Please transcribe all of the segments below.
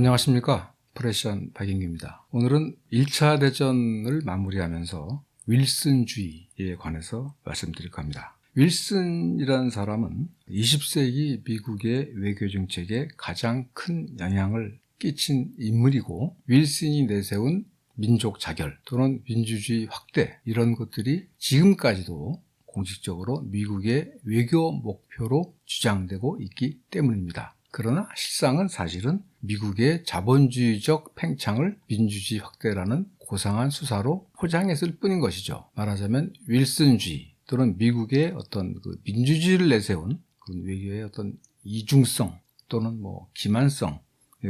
안녕하십니까. 프레시안 박인규입니다. 오늘은 1차 대전을 마무리하면서 윌슨주의에 관해서 말씀드릴까 합니다. 윌슨이라는 사람은 20세기 미국의 외교 정책에 가장 큰 영향을 끼친 인물이고 윌슨이 내세운 민족 자결 또는 민주주의 확대 이런 것들이 지금까지도 공식적으로 미국의 외교 목표로 주장되고 있기 때문입니다. 그러나 실상은 사실은 미국의 자본주의적 팽창을 민주주의 확대라는 고상한 수사로 포장했을 뿐인 것이죠. 말하자면 윌슨주의 또는 미국의 어떤 그 민주주의를 내세운 그런 외교의 어떤 이중성 또는 뭐 기만성에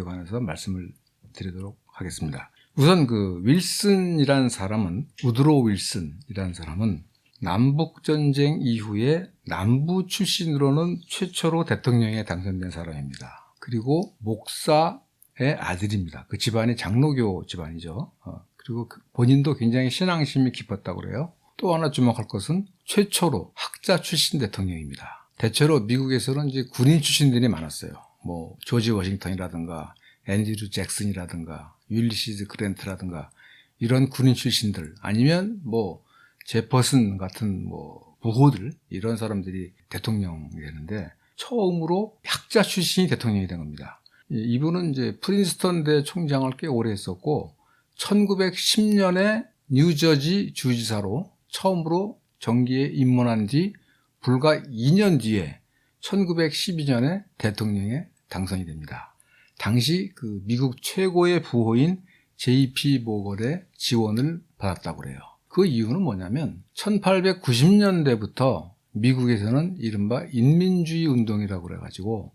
관해서 말씀을 드리도록 하겠습니다. 우선 그 윌슨이라는 사람은 우드로 윌슨이라는 사람은 남북 전쟁 이후에 남부 출신으로는 최초로 대통령에 당선된 사람입니다. 그리고 목사의 아들입니다. 그 집안이 장로교 집안이죠. 어, 그리고 그 본인도 굉장히 신앙심이 깊었다고 그래요. 또 하나 주목할 것은 최초로 학자 출신 대통령입니다. 대체로 미국에서는 이제 군인 출신들이 많았어요. 뭐 조지 워싱턴이라든가 앤드류 잭슨이라든가 율리시즈 그랜트라든가 이런 군인 출신들 아니면 뭐 제퍼슨 같은 뭐 부호들 이런 사람들이 대통령이 되는데 처음으로 학자 출신이 대통령이 된 겁니다. 이분은 이제 프린스턴 대 총장을 꽤 오래 했었고 1910년에 뉴저지 주지사로 처음으로 정기에 입문한 뒤 불과 2년 뒤에 1912년에 대통령에 당선이 됩니다. 당시 그 미국 최고의 부호인 JP 모걸의 지원을 받았다고 그래요. 그 이유는 뭐냐면 1890년대부터 미국에서는 이른바 인민주의 운동이라고 그래가지고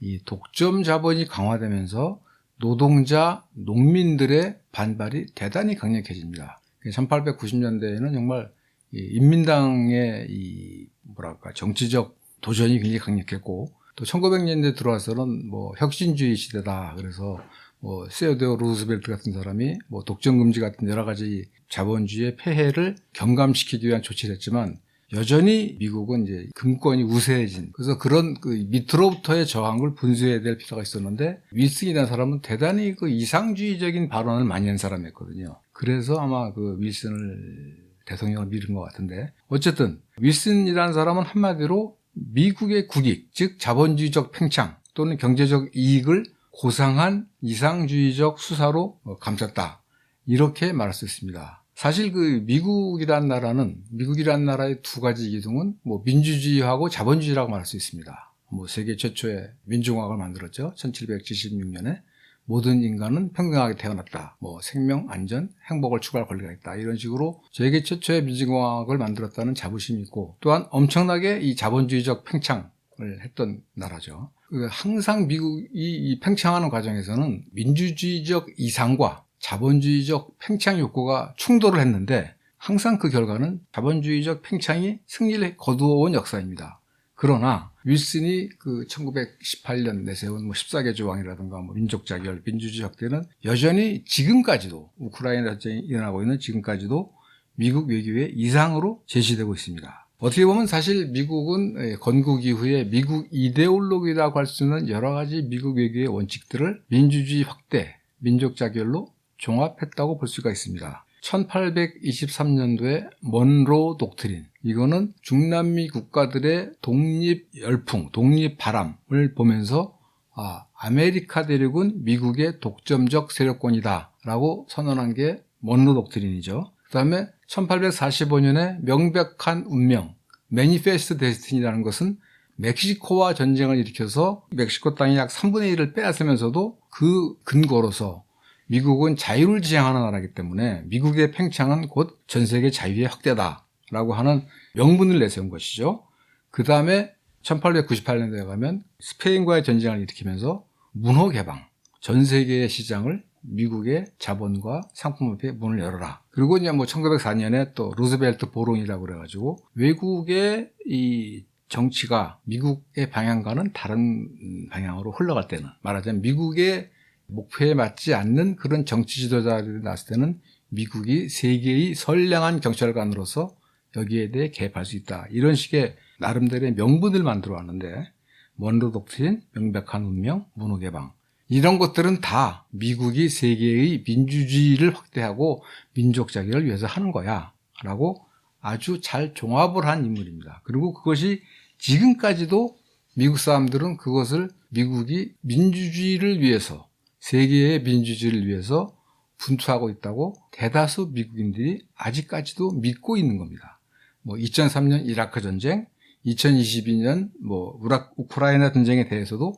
이 독점 자본이 강화되면서 노동자, 농민들의 반발이 대단히 강력해집니다. 1890년대에는 정말 인민당의 이 뭐랄까 정치적 도전이 굉장히 강력했고 또 1900년대 들어와서는 뭐 혁신주의 시대다. 그래서 뭐 세어데오 루스벨트 같은 사람이 뭐 독점 금지 같은 여러 가지 자본주의의 폐해를 경감시키기 위한 조치를 했지만 여전히 미국은 이제 금권이 우세해진 그래서 그런 그 밑으로부터의 저항을 분수해야 될 필요가 있었는데 윌슨이라는 사람은 대단히 그 이상주의적인 발언을 많이 한 사람이었거든요. 그래서 아마 그 윌슨을 대통령을 미룬 것 같은데 어쨌든 윌슨이라는 사람은 한마디로 미국의 국익 즉 자본주의적 팽창 또는 경제적 이익을 고상한 이상주의적 수사로 감쌌다 이렇게 말할 수 있습니다. 사실 그 미국이란 나라는 미국이란 나라의 두 가지 기둥은 뭐 민주주의하고 자본주의라고 말할 수 있습니다. 뭐 세계 최초의 민중학을 만들었죠. 1776년에 모든 인간은 평등하게 태어났다. 뭐 생명, 안전, 행복을 추구할 권리가 있다. 이런 식으로 세계 최초의 민주공화국을 만들었다는 자부심이 있고 또한 엄청나게 이 자본주의적 팽창 을 했던 나라죠. 그 항상 미국이 이 팽창하는 과정에서는 민주주의적 이상과 자본주의적 팽창 욕구가 충돌을 했는데 항상 그 결과는 자본주의적 팽창이 승리를 거두어온 역사입니다. 그러나 윌슨이 그 1918년 내세운 뭐 14개 조항이라든가 뭐 민족 자결, 민주주의 확대는 여전히 지금까지도 우크라이나 전쟁이 일어나고 있는 지금까지도 미국 외교의 이상으로 제시되고 있습니다. 어떻게 보면 사실 미국은 예, 건국 이후에 미국 이데올로기라고 할 수 있는 여러 가지 미국 외교의 원칙들을 민주주의 확대, 민족 자결로 종합했다고 볼 수가 있습니다. 1823년도에 먼로 독트린 이거는 중남미 국가들의 독립 열풍, 독립 바람을 보면서 아, 아메리카 대륙은 미국의 독점적 세력권이다라고 선언한 게 먼로 독트린이죠. 그다음에 1845년에 명백한 운명, 매니페스트 데스티니라는 것은 멕시코와 전쟁을 일으켜서 멕시코 땅의 약 3분의 1을 빼앗으면서도 그 근거로서 미국은 자유를 지향하는 나라이기 때문에 미국의 팽창은 곧 전 세계 자유의 확대다라고 하는 명분을 내세운 것이죠. 그 다음에 1898년도에 가면 스페인과의 전쟁을 일으키면서 문호 개방, 전 세계의 시장을 미국의 자본과 상품 앞에 문을 열어라. 그리고 이제 뭐 1904년에 또 루즈벨트 보론이라고 그래가지고 외국의 이 정치가 미국의 방향과는 다른 방향으로 흘러갈 때는 말하자면 미국의 목표에 맞지 않는 그런 정치 지도자들이 나왔을 때는 미국이 세계의 선량한 경찰관으로서 여기에 대해 개입할 수 있다. 이런 식의 나름대로의 명분을 만들어 왔는데 먼로 독트린, 명백한 운명, 문호 개방 이런 것들은 다 미국이 세계의 민주주의를 확대하고 민족 자격을 위해서 하는 거야. 라고 아주 잘 종합을 한 인물입니다. 그리고 그것이 지금까지도 미국 사람들은 그것을 미국이 민주주의를 위해서 세계의 민주주의를 위해서 분투하고 있다고 대다수 미국인들이 아직까지도 믿고 있는 겁니다. 뭐 2003년 이라크 전쟁, 2022년 뭐 우크라이나 전쟁에 대해서도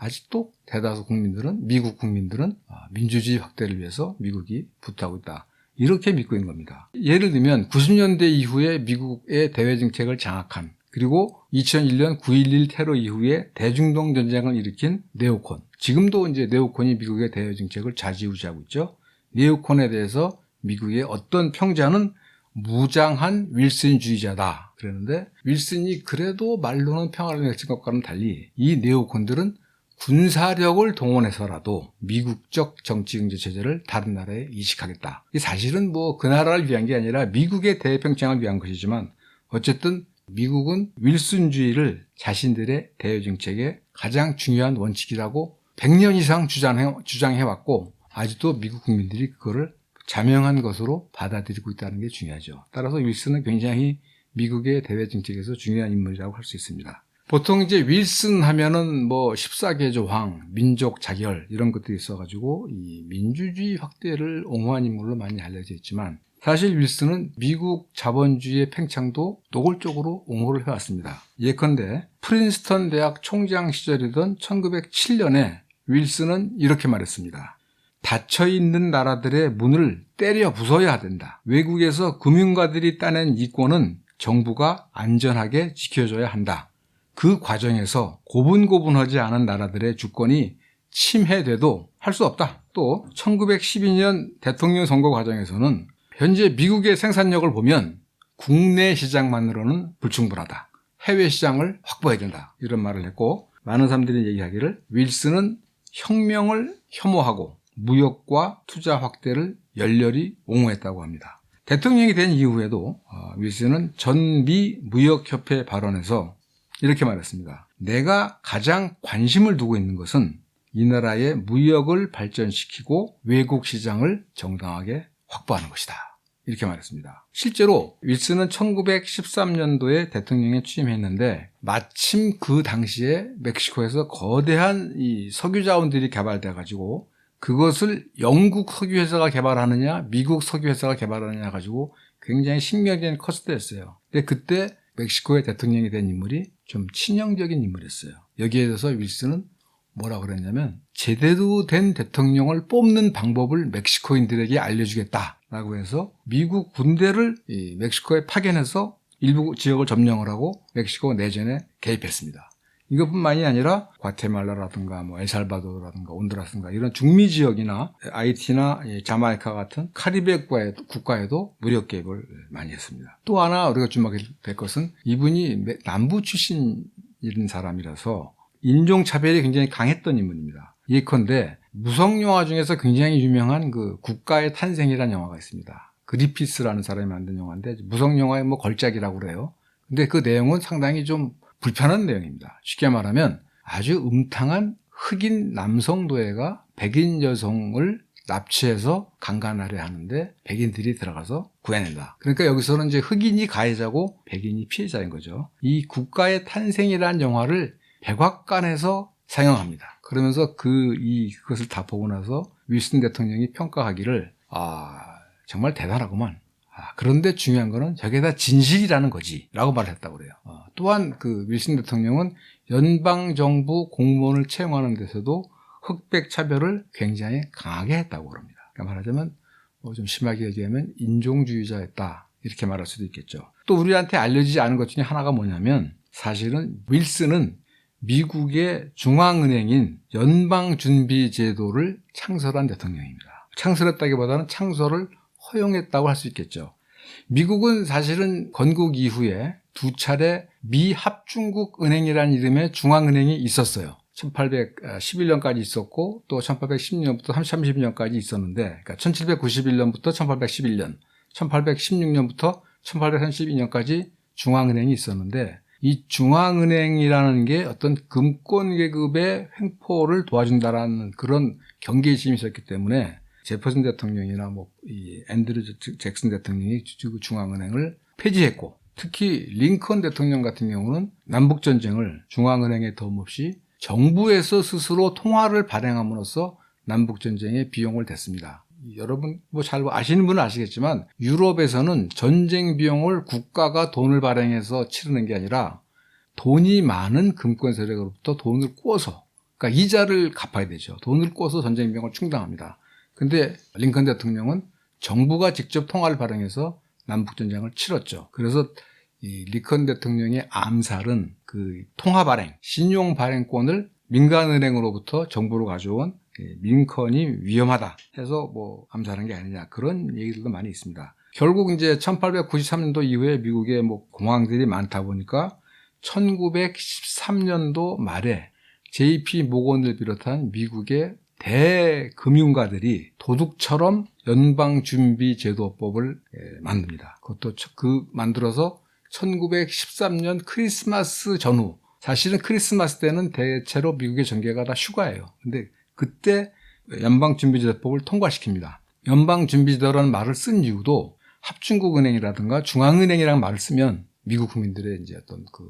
아직도 대다수 국민들은 미국 국민들은 아, 민주주의 확대를 위해서 미국이 부탁하고 있다. 이렇게 믿고 있는 겁니다. 예를 들면 90년대 이후에 미국의 대외 정책을 장악한 그리고 2001년 9.11 테러 이후에 대중동 전쟁을 일으킨 네오콘. 지금도 이제 네오콘이 미국의 대외 정책을 좌지우지하고 있죠. 네오콘에 대해서 미국의 어떤 평자는 무장한 윌슨주의자다. 그랬는데 윌슨이 그래도 말로는 평화를 맺은 것과는 달리 이 네오콘들은 군사력을 동원해서라도 미국적 정치 경제 체제를 다른 나라에 이식하겠다. 이 사실은 뭐 그 나라를 위한 게 아니라 미국의 대평창을 위한 것이지만 어쨌든 미국은 윌슨주의를 자신들의 대외 정책의 가장 중요한 원칙이라고 100년 이상 주장해, 주장해왔고 아직도 미국 국민들이 그거를 자명한 것으로 받아들이고 있다는 게 중요하죠. 따라서 윌슨은 굉장히 미국의 대외 정책에서 중요한 인물이라고 할 수 있습니다. 보통 이제 윌슨 하면은 뭐 14개 조항, 민족 자결 이런 것들이 있어가지고 이 민주주의 확대를 옹호한 인물로 많이 알려져 있지만 사실 윌슨은 미국 자본주의의 팽창도 노골적으로 옹호를 해왔습니다. 예컨대 프린스턴 대학 총장 시절이던 1907년에 윌슨은 이렇게 말했습니다. 닫혀 있는 나라들의 문을 때려 부숴야 된다. 외국에서 금융가들이 따낸 이권은 정부가 안전하게 지켜줘야 한다. 그 과정에서 고분고분하지 않은 나라들의 주권이 침해돼도 할 수 없다. 또 1912년 대통령 선거 과정에서는 현재 미국의 생산력을 보면 국내 시장만으로는 불충분하다. 해외 시장을 확보해야 된다. 이런 말을 했고 많은 사람들이 얘기하기를 윌슨은 혁명을 혐오하고 무역과 투자 확대를 열렬히 옹호했다고 합니다. 대통령이 된 이후에도 어, 윌슨은 전미 무역협회 발언에서 이렇게 말했습니다. 내가 가장 관심을 두고 있는 것은 이 나라의 무역을 발전시키고 외국 시장을 정당하게 확보하는 것이다. 이렇게 말했습니다. 실제로 윌슨은 1913년도에 대통령에 취임했는데 마침 그 당시에 멕시코에서 거대한 이 석유 자원들이 개발돼 가지고 그것을 영국 석유 회사가 개발하느냐 미국 석유 회사가 개발하느냐 가지고 굉장히 신경전이 컸을 때였어요. 근데 그때 멕시코의 대통령이 된 인물이 좀 친형적인 인물이었어요. 여기에 대해서 윌슨은 뭐라 그랬냐면 제대로 된 대통령을 뽑는 방법을 멕시코인들에게 알려주겠다라고 해서 미국 군대를 멕시코에 파견해서 일부 지역을 점령을 하고 멕시코 내전에 개입했습니다. 이것뿐만이 아니라 과테말라라든가 뭐 엘살바도르라든가 온두라스인가 이런 중미 지역이나 아이티나 자마이카 같은 카리베 국가에도 무력 개입을 많이 했습니다. 또 하나 우리가 주목해야 될 것은 이분이 남부 출신인 사람이라서 인종 차별이 굉장히 강했던 인물입니다. 예컨대 무성 영화 중에서 굉장히 유명한 그 국가의 탄생이라는 영화가 있습니다. 그리피스라는 사람이 만든 영화인데 무성 영화의 뭐 걸작이라고 그래요. 근데 그 내용은 상당히 좀 불편한 내용입니다. 쉽게 말하면 아주 음탕한 흑인 남성 노예가 백인 여성을 납치해서 강간하려 하는데 백인들이 들어가서 구해낸다. 그러니까 여기서는 이제 흑인이 가해자고 백인이 피해자인 거죠. 이 국가의 탄생이라는 영화를 백악관에서 상영합니다. 그러면서 그, 이, 그것을 다 보고 나서 윌슨 대통령이 평가하기를, 아, 정말 대단하구만. 아, 그런데 중요한 거는 저게 다 진실이라는 거지. 라고 말을 했다고 그래요. 어, 또한 그 윌슨 대통령은 연방 정부 공무원을 채용하는 데서도 흑백 차별을 굉장히 강하게 했다고 그럽니다. 그러니까 말하자면 뭐 좀 심하게 얘기하면 인종주의자였다. 이렇게 말할 수도 있겠죠. 또 우리한테 알려지지 않은 것 중에 하나가 뭐냐면 사실은 윌슨은 미국의 중앙은행인 연방준비제도를 창설한 대통령입니다. 창설했다기보다는 창설을 허용했다고 할 수 있겠죠. 미국은 사실은 건국 이후에 두 차례 미합중국 은행이라는 이름의 중앙은행이 있었어요. 1811년까지 있었고 또 1810년부터 30년까지 있었는데 그러니까 1791년부터 1811년, 1816년부터 1832년까지 중앙은행이 있었는데 이 중앙은행이라는 게 어떤 금권 계급의 횡포를 도와준다라는 그런 경계심이 있었기 때문에 제퍼슨 대통령이나 뭐 이 앤드류 잭슨 대통령이 그 중앙은행을 폐지했고 특히 링컨 대통령 같은 경우는 남북 전쟁을 중앙은행의 도움 없이 정부에서 스스로 통화를 발행함으로써 남북 전쟁의 비용을 댔습니다. 여러분 뭐 잘 아시는 분은 아시겠지만 유럽에서는 전쟁 비용을 국가가 돈을 발행해서 치르는 게 아니라 돈이 많은 금권 세력으로부터 돈을 꿔서 그러니까 이자를 갚아야 되죠. 돈을 꿔서 전쟁 비용을 충당합니다. 근데 링컨 대통령은 정부가 직접 통화를 발행해서 남북 전쟁을 치렀죠. 그래서 이 리컨 대통령의 암살은 그 통화 발행, 신용 발행권을 민간은행으로부터 정부로 가져온 링컨이 위험하다 해서 뭐 암살한 게 아니냐 그런 얘기들도 많이 있습니다. 결국 이제 1893년도 이후에 미국에 뭐 공항들이 많다 보니까 1913년도 말에 JP 모건을 비롯한 미국의 대금융가들이 도둑처럼 연방준비제도법을 만듭니다. 그것도 그 만들어서 1913년 크리스마스 전후 사실은 크리스마스 때는 대체로 미국의 전개가 다 휴가예요. 근데 그때 연방준비제도법을 통과시킵니다. 연방준비제도라는 말을 쓴 이유도 합중국은행이라든가 중앙은행이라는 말을 쓰면 미국 국민들의 이제 어떤 그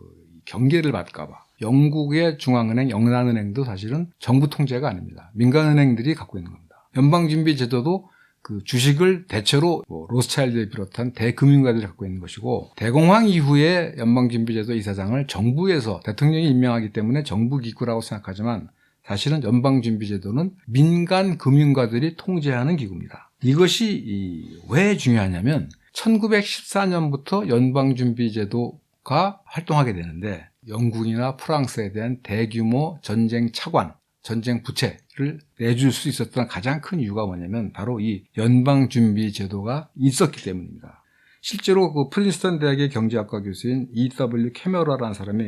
경계를 받을까봐. 영국의 중앙은행, 영란은행도 사실은 정부 통제가 아닙니다. 민간은행들이 갖고 있는 겁니다. 연방준비제도도 그 주식을 대체로 뭐 로스차일드를 비롯한 대금융가들이 갖고 있는 것이고 대공황 이후에 연방준비제도 이사장을 정부에서 대통령이 임명하기 때문에 정부 기구라고 생각하지만 사실은 연방준비제도는 민간 금융가들이 통제하는 기구입니다. 이것이 왜 중요하냐면 1914년부터 연방준비제도가 활동하게 되는데 영국이나 프랑스에 대한 대규모 전쟁 차관, 전쟁 부채를 내줄 수 있었던 가장 큰 이유가 뭐냐면 바로 이 연방준비 제도가 있었기 때문입니다. 실제로 그 플린스턴 대학의 경제학과 교수인 E.W. 캐머러라는 사람이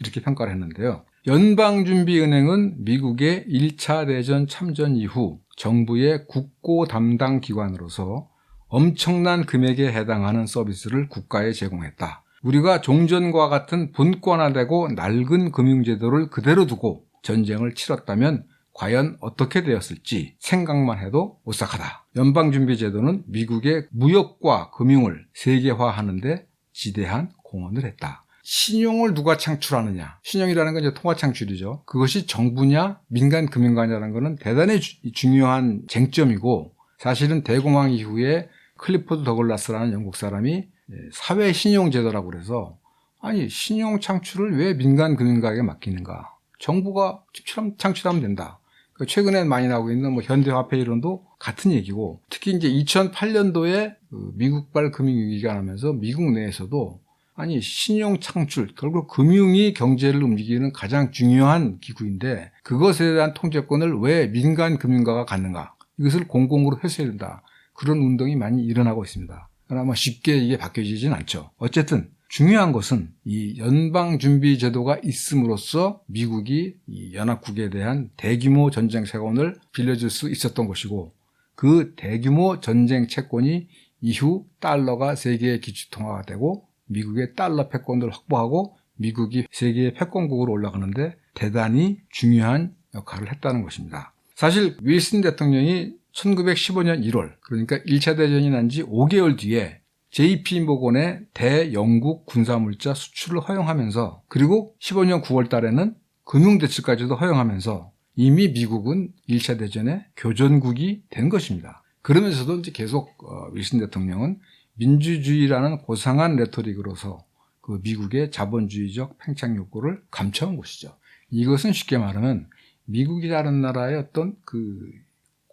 이렇게 평가를 했는데요. 연방준비은행은 미국의 1차 대전 참전 이후 정부의 국고 담당 기관으로서 엄청난 금액에 해당하는 서비스를 국가에 제공했다. 우리가 종전과 같은 분권화되고 낡은 금융제도를 그대로 두고 전쟁을 치렀다면 과연 어떻게 되었을지 생각만 해도 오싹하다. 연방준비제도는 미국의 무역과 금융을 세계화하는데 지대한 공헌을 했다. 신용을 누가 창출하느냐? 신용이라는 건 이제 통화 창출이죠. 그것이 정부냐, 민간 금융가냐라는 것은 대단히 주, 중요한 쟁점이고 사실은 대공황 이후에 클리포드 더글라스라는 영국 사람이 사회 신용 제도라고 그래서 아니 신용 창출을 왜 민간 금융가에게 맡기는가? 정부가 직접 창출하면 된다. 그 최근에 많이 나오고 있는 뭐 현대화폐 이론도 같은 얘기고 특히 이제 2008년도에 그 미국발 금융위기가 나면서 미국 내에서도 아니 신용 창출 결국 금융이 경제를 움직이는 가장 중요한 기구인데 그것에 대한 통제권을 왜 민간 금융가가 갖는가 이것을 공공으로 했어야 된다 그런 운동이 많이 일어나고 있습니다. 그러나 쉽게 이게 바뀌어지진 않죠. 어쨌든 중요한 것은 이 연방준비제도가 있음으로써 미국이 이 연합국에 대한 대규모 전쟁 채권을 빌려줄 수 있었던 것이고 그 대규모 전쟁 채권이 이후 달러가 세계의 기축통화가 되고 미국의 달러 패권을 확보하고 미국이 세계의 패권국으로 올라가는데 대단히 중요한 역할을 했다는 것입니다. 사실 윌슨 대통령이 1915년 1월 그러니까 1차 대전이 난 지 5개월 뒤에 JP 모건의 대영국 군사물자 수출을 허용하면서 그리고 15년 9월 달에는 금융대출까지도 허용하면서 이미 미국은 1차 대전의 교전국이 된 것입니다. 그러면서도 이제 계속 어, 윌슨 대통령은 민주주의라는 고상한 레토릭으로서 그 미국의 자본주의적 팽창 욕구를 감춰온 것이죠. 이것은 쉽게 말하면 미국이 다른 나라의 어떤 그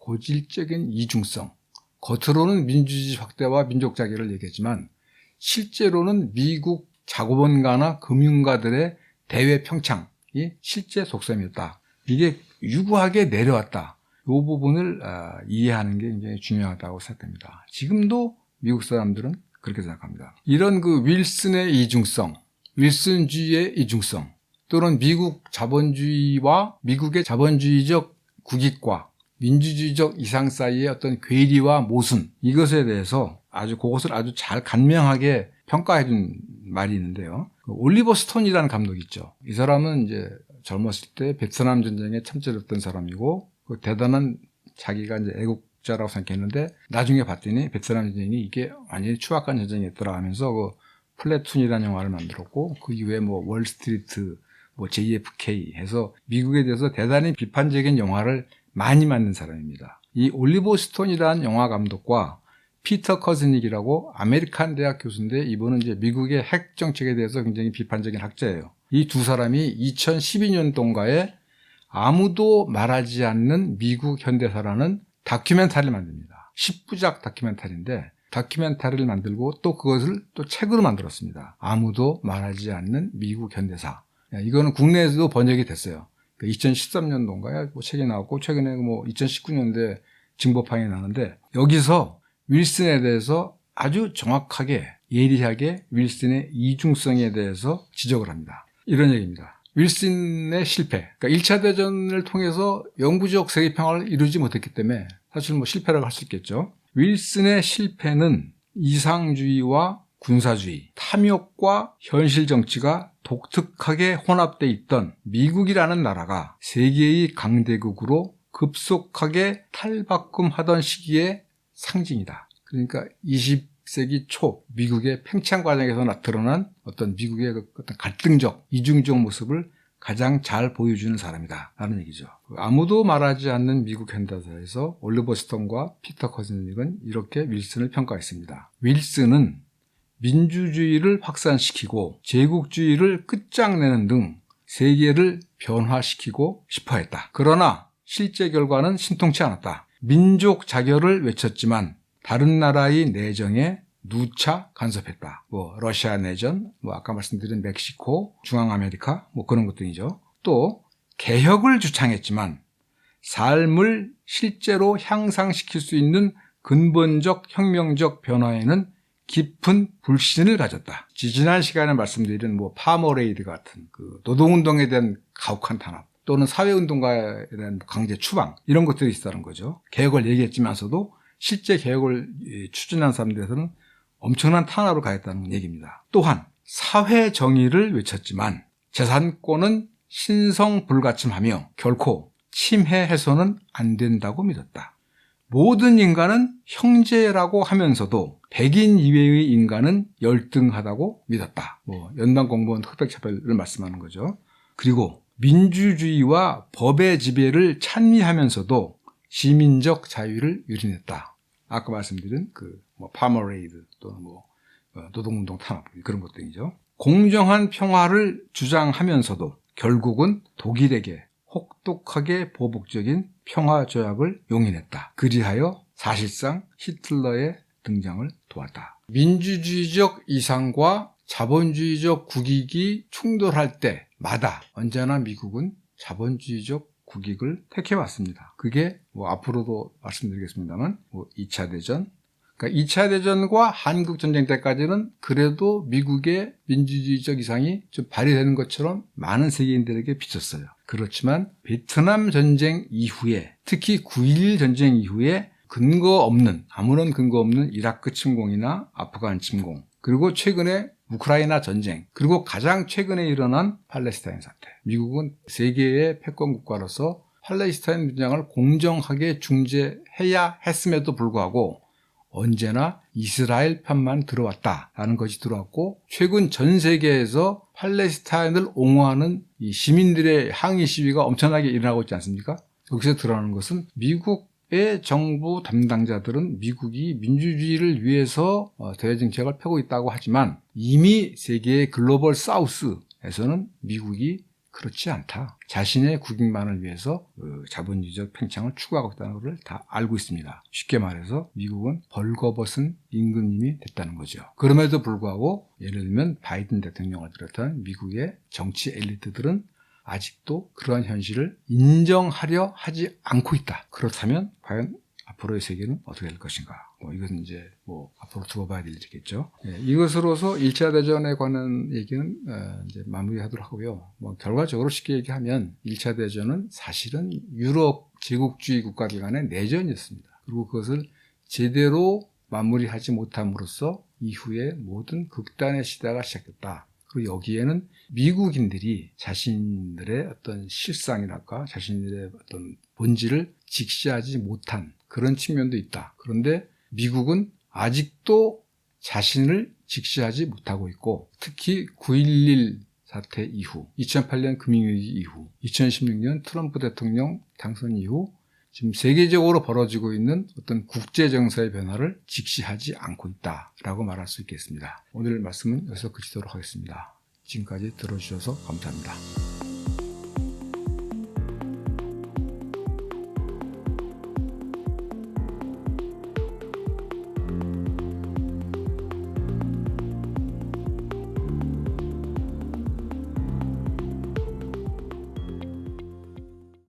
고질적인 이중성, 겉으로는 민주주의 확대와 민족 자기를 얘기했지만 실제로는 미국 자고본가나 금융가들의 대외 평창이 실제 속셈이었다. 이게 유구하게 내려왔다. 이 부분을 아, 이해하는 게 굉장히 중요하다고 생각됩니다. 지금도 미국 사람들은 그렇게 생각합니다. 이런 그 윌슨의 이중성, 윌슨주의의 이중성, 또는 미국 자본주의와 미국의 자본주의적 국익과 민주주의적 이상 사이의 어떤 괴리와 모순 이것에 대해서 아주 그것을 아주 잘 간명하게 평가해준 말이 있는데요. 그 올리버 스톤이라는 감독 있죠. 이 사람은 이제 젊었을 때 베트남 전쟁에 참전했던 사람이고 그 대단한 자기가 이제 애국자라고 생각했는데 나중에 봤더니 베트남 전쟁이 이게 완전히 추악한 전쟁이었더라 하면서 그 플래툰이라는 영화를 만들었고 그 이후에 뭐 월스트리트 뭐 JFK 해서 미국에 대해서 대단히 비판적인 영화를 많이 만든 사람입니다. 이 올리버 스톤이라는 영화 감독과 피터 커즈닉이라고 아메리칸 대학 교수인데 이분은 이제 미국의 핵 정책에 대해서 굉장히 비판적인 학자예요. 이 두 사람이 2012년동가에 아무도 말하지 않는 미국 현대사라는 다큐멘터리를 만듭니다. 10부작 다큐멘터리인데 다큐멘터리를 만들고 또 그것을 또 책으로 만들었습니다. 아무도 말하지 않는 미국 현대사. 이거는 국내에서도 번역이 됐어요. 2013년도인가에 뭐 책이 나왔고 최근에 뭐 2019년도에 증보판이 나는데 여기서 윌슨에 대해서 아주 정확하게 예리하게 윌슨의 이중성에 대해서 지적을 합니다. 이런 얘기입니다. 윌슨의 실패. 그러니까 1차 대전을 통해서 영구적 세계 평화를 이루지 못했기 때문에 사실 뭐 실패라고 할 수 있겠죠. 윌슨의 실패는 이상주의와 군사주의, 탐욕과 현실 정치가 독특하게 혼합돼 있던 미국이라는 나라가 세계의 강대국으로 급속하게 탈바꿈하던 시기의 상징이다. 그러니까 20세기 초 미국의 팽창 과정에서 나타난 어떤 미국의 그 어떤 갈등적, 이중적 모습을 가장 잘 보여주는 사람이다. 라는 얘기죠. 아무도 말하지 않는 미국 현대사에서 올리버 스톤과 피터 커즈닉은 이렇게 윌슨을 평가했습니다. 윌슨은 민주주의를 확산시키고 제국주의를 끝장내는 등 세계를 변화시키고 싶어 했다. 그러나 실제 결과는 신통치 않았다. 민족 자결을 외쳤지만 다른 나라의 내정에 누차 간섭했다. 뭐 러시아 내전, 뭐 아까 말씀드린 멕시코, 중앙아메리카 뭐 그런 것들이죠. 또 개혁을 주창했지만 삶을 실제로 향상시킬 수 있는 근본적 혁명적 변화에는 깊은 불신을 가졌다. 지난 시간에 말씀드린 뭐 파머레이드 같은 그 노동운동에 대한 가혹한 탄압 또는 사회운동가에 대한 강제 추방 이런 것들이 있다는 거죠. 개혁을 얘기했지만서도 실제 개혁을 추진한 사람들에서는 엄청난 탄압을 가했다는 얘기입니다. 또한 사회 정의를 외쳤지만 재산권은 신성 불가침하며 결코 침해해서는 안 된다고 믿었다. 모든 인간은 형제라고 하면서도 백인 이외의 인간은 열등하다고 믿었다. 뭐 연방 공무원 흑백차별을 말씀하는 거죠. 그리고 민주주의와 법의 지배를 찬미하면서도 시민적 자유를 유린했다. 아까 말씀드린 그뭐 파머레이드 또는 뭐 어, 노동운동 탄압 그런 것들이죠. 공정한 평화를 주장하면서도 결국은 독일에게 혹독하게 보복적인 평화 조약을 용인했다. 그리하여 사실상 히틀러의 등장을 도왔다. 민주주의적 이상과 자본주의적 국익이 충돌할 때마다 언제나 미국은 자본주의적 국익을 택해왔습니다. 그게 뭐 앞으로도 말씀드리겠습니다만 뭐 2차 대전, 그러니까 2차 대전과 한국 전쟁 때까지는 그래도 미국의 민주주의적 이상이 좀 발휘되는 것처럼 많은 세계인들에게 비쳤어요. 그렇지만 베트남 전쟁 이후에 특히 9.11 전쟁 이후에 근거 없는 아무런 근거 없는 이라크 침공이나 아프간 침공 그리고 최근에 우크라이나 전쟁 그리고 가장 최근에 일어난 팔레스타인 사태. 미국은 세계의 패권 국가로서 팔레스타인 분쟁을 공정하게 중재해야 했음에도 불구하고 언제나 이스라엘 편만 들어왔다라는 것이 들어왔고 최근 전 세계에서 팔레스타인을 옹호하는 시민들의 항의 시위가 엄청나게 일어나고 있지 않습니까? 여기서 드러나는 것은 미국의 정부 담당자들은 미국이 민주주의를 위해서 어, 대외 정책을 펴고 있다고 하지만 이미 세계의 글로벌 사우스에서는 미국이 그렇지 않다. 자신의 국익만을 위해서 그 자본주의적 팽창을 추구하고 있다는 것을 다 알고 있습니다. 쉽게 말해서 미국은 벌거벗은 임금님이 됐다는 거죠. 그럼에도 불구하고 예를 들면 바이든 대통령을 비롯한 미국의 정치 엘리트들은 아직도 그러한 현실을 인정하려 하지 않고 있다. 그렇다면 과연 앞으로의 세계는 어떻게 될 것인가? 뭐 이것은 이제 뭐 앞으로 두고 봐야 될 일이겠죠. 예, 이것으로서 1차 대전에 관한 얘기는 어, 이제 마무리하도록 하고요. 뭐 결과적으로 쉽게 얘기하면 1차 대전은 사실은 유럽 제국주의 국가들 간의 내전이었습니다. 그리고 그것을 제대로 마무리하지 못함으로써 이후에 모든 극단의 시대가 시작됐다. 그리고 여기에는 미국인들이 자신들의 어떤 실상이랄까 자신들의 어떤 본질을 직시하지 못한 그런 측면도 있다. 그런데 미국은 아직도 자신을 직시하지 못하고 있고 특히 9.11 사태 이후, 2008년 금융위기 이후, 2016년 트럼프 대통령 당선 이후 지금 세계적으로 벌어지고 있는 어떤 국제 정세의 변화를 직시하지 않고 있다라고 말할 수 있겠습니다. 오늘 말씀은 여기서 그치도록 하겠습니다. 지금까지 들어주셔서 감사합니다.